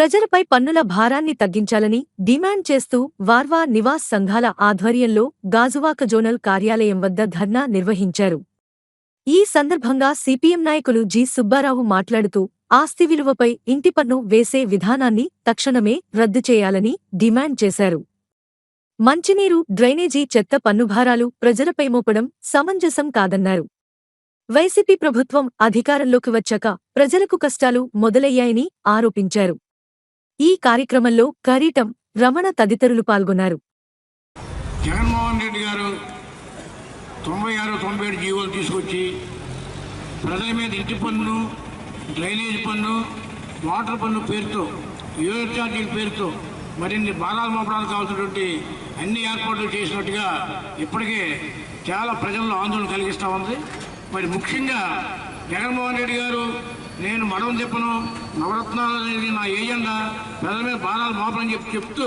ప్రజలపై పన్నుల భారాన్ని తగ్గించాలని డిమాండ్ చేస్తూ వార్వా నివాస్ సంఘాల ఆధ్వర్యంలో గాజువాక జోనల్ కార్యాలయం వద్ద ధర్నా నిర్వహించారు. ఈ సందర్భంగా సిపిఎం నాయకులు జి. సుబ్బారావు మాట్లాడుతూ ఆస్తి విలువపై ఇంటి పన్ను వేసే విధానాన్ని తక్షణమే రద్దు చేయాలని డిమాండ్ చేశారు. మంచినీరు డ్రైనేజీ చెత్త పన్నుభారాలు ప్రజలపై మోపడం సమంజసం కాదన్నారు. వైసీపీ ప్రభుత్వం అధికారంలోకి వచ్చాక ప్రజలకు కష్టాలు మొదలయ్యాయని ఆరోపించారు. ఈ కార్యక్రమంలో కరీటం రమణ తదితరులు పాల్గొన్నారు. జగన్మోహన్ రెడ్డి గారు తొంభై ఆరు తొంభై ఏడు జీవోలు తీసుకొచ్చి ప్రజల మీద ఇంటి పన్ను డ్రైనేజ్ పన్ను వాటర్ పన్ను పేరుతో యూఎస్ ఛార్జీల పేరుతో మరిన్ని భారాలు మోపడానికి కావాల్సినటువంటి అన్ని ఏర్పాట్లు చేసినట్టుగా ఇప్పటికే చాలా ప్రజల్లో ఆందోళన కలిగిస్తూ ఉంది. మరి ముఖ్యంగా జగన్మోహన్ రెడ్డి గారు నేను మడం చెప్పను. నవరత్నాలు అనేది నా ఏజెండా ప్రజల మీద బాణాలు మోపని చెప్పి చెప్తూ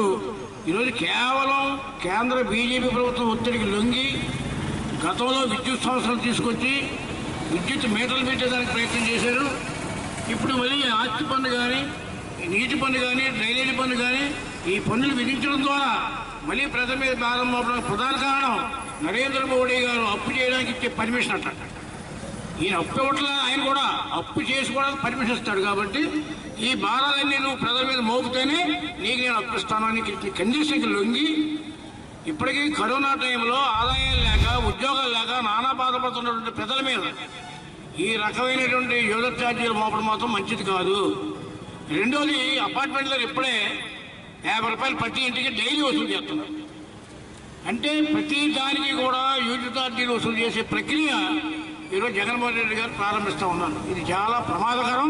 ఈరోజు కేవలం కేంద్ర బీజేపీ ప్రభుత్వం ఒత్తిడికి లొంగి గతంలో విద్యుత్ సంస్థలు తీసుకొచ్చి విద్యుత్ మీటర్లు పెట్టేదానికి ప్రయత్నం చేశారు. ఇప్పుడు మళ్ళీ ఆస్తి పన్ను కానీ నీటి పన్ను కానీ డ్రైనేజీ పన్ను కానీ ఈ పన్నులు విధించడం ద్వారా మళ్ళీ ప్రజల మీద భారం మోపడానికి ప్రధాన కారణం నరేంద్ర మోడీ గారు అప్పు చేయడానికి ఇచ్చే పర్మిషన్ అంట. ఈయన అప్పు ఇవ్వట్లా? ఆయన కూడా అప్పు చేసుకోవడానికి పర్మిషన్ ఇస్తాడు కాబట్టి ఈ భారాలన్నీ నువ్వు ప్రజల మీద మోపుతేనే నీకు నేను అప్పిస్తానని కండిషన్కి లొంగి ఇప్పటికీ కరోనా టైంలో ఆదాయం లేక ఉద్యోగాలు లేక నానా బాధపడుతున్నటువంటి ప్రజల మీద ఈ రకమైనటువంటి యూజర్ ఛార్జీలు మోపడం మాత్రం మంచిది కాదు. రెండోది అపార్ట్మెంట్లో ఇప్పుడే యాభై రూపాయలు ప్రతి ఇంటికి డైలీ వసూలు చేస్తున్నారు. అంటే ప్రతి దానికి కూడా యూజర్ ఛార్జీలు వసూలు చేసే ప్రక్రియ ఈరోజు జగన్మోహన్ రెడ్డి గారు ప్రారంభిస్తూ ఉన్నారు. ఇది చాలా ప్రమాదకరం.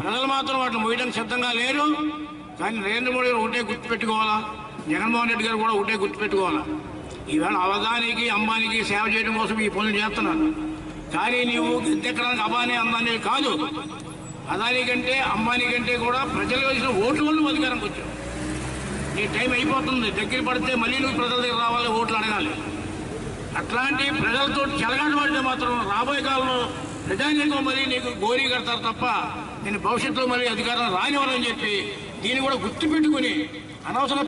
ప్రజలు మాత్రం వాటిని మోయడానికి సిద్ధంగా లేరు. కానీ నరేంద్ర మోడీ గారు ఒకటే గుర్తుపెట్టుకోవాలా? జగన్మోహన్ రెడ్డి గారు కూడా ఒకటే గుర్తుపెట్టుకోవాలా? ఈవేళ అవధానికి అంబానికి సేవ చేయడం కోసం ఈ పనులు చేస్తున్నాను కానీ నీవు గద్దెక్కడానికి అబానీ అంబానీ కాదు. అదానీ కంటే అంబానీ కంటే కూడా ప్రజలు వేసిన ఓట్ల వల్ల నువ్వు అధికారంకి వచ్చావు. నీ టైం అయిపోతుంది. దగ్గర పడితే మళ్ళీ నువ్వు ప్రజల దగ్గర రావాలి ఓట్లు అడగాలి. అట్లాంటి ప్రజలతో చెలగాట పడితే మాత్రం రాబోయే కాలంలో ప్రజానీకం మరి నీకు గోరీ కడతారు తప్ప నేను భవిష్యత్తులో మరి అధికారం రానివ్వాలని చెప్పి దీన్ని కూడా గుర్తుపెట్టుకుని అనవసరం